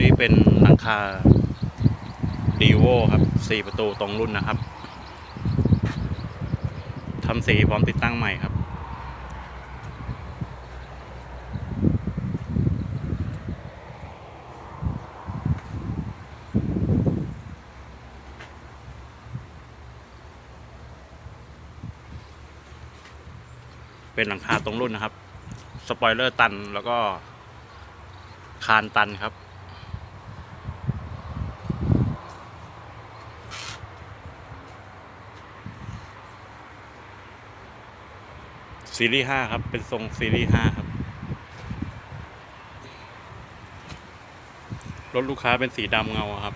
นี้เป็นหลังคาดีโวครับสี่ประตูตรงรุ่นนะครับทำสีพร้อมติดตั้งใหม่ครับ เป็นหลังคาตรงรุ่นนะครับ สปอยเลอร์ตันแล้วก็คานตันครับ ซีรีส์ห้าครับ เป็นทรงซีรีส์ห้าครับ รถลูกค้าเป็นสีดำเงาครับ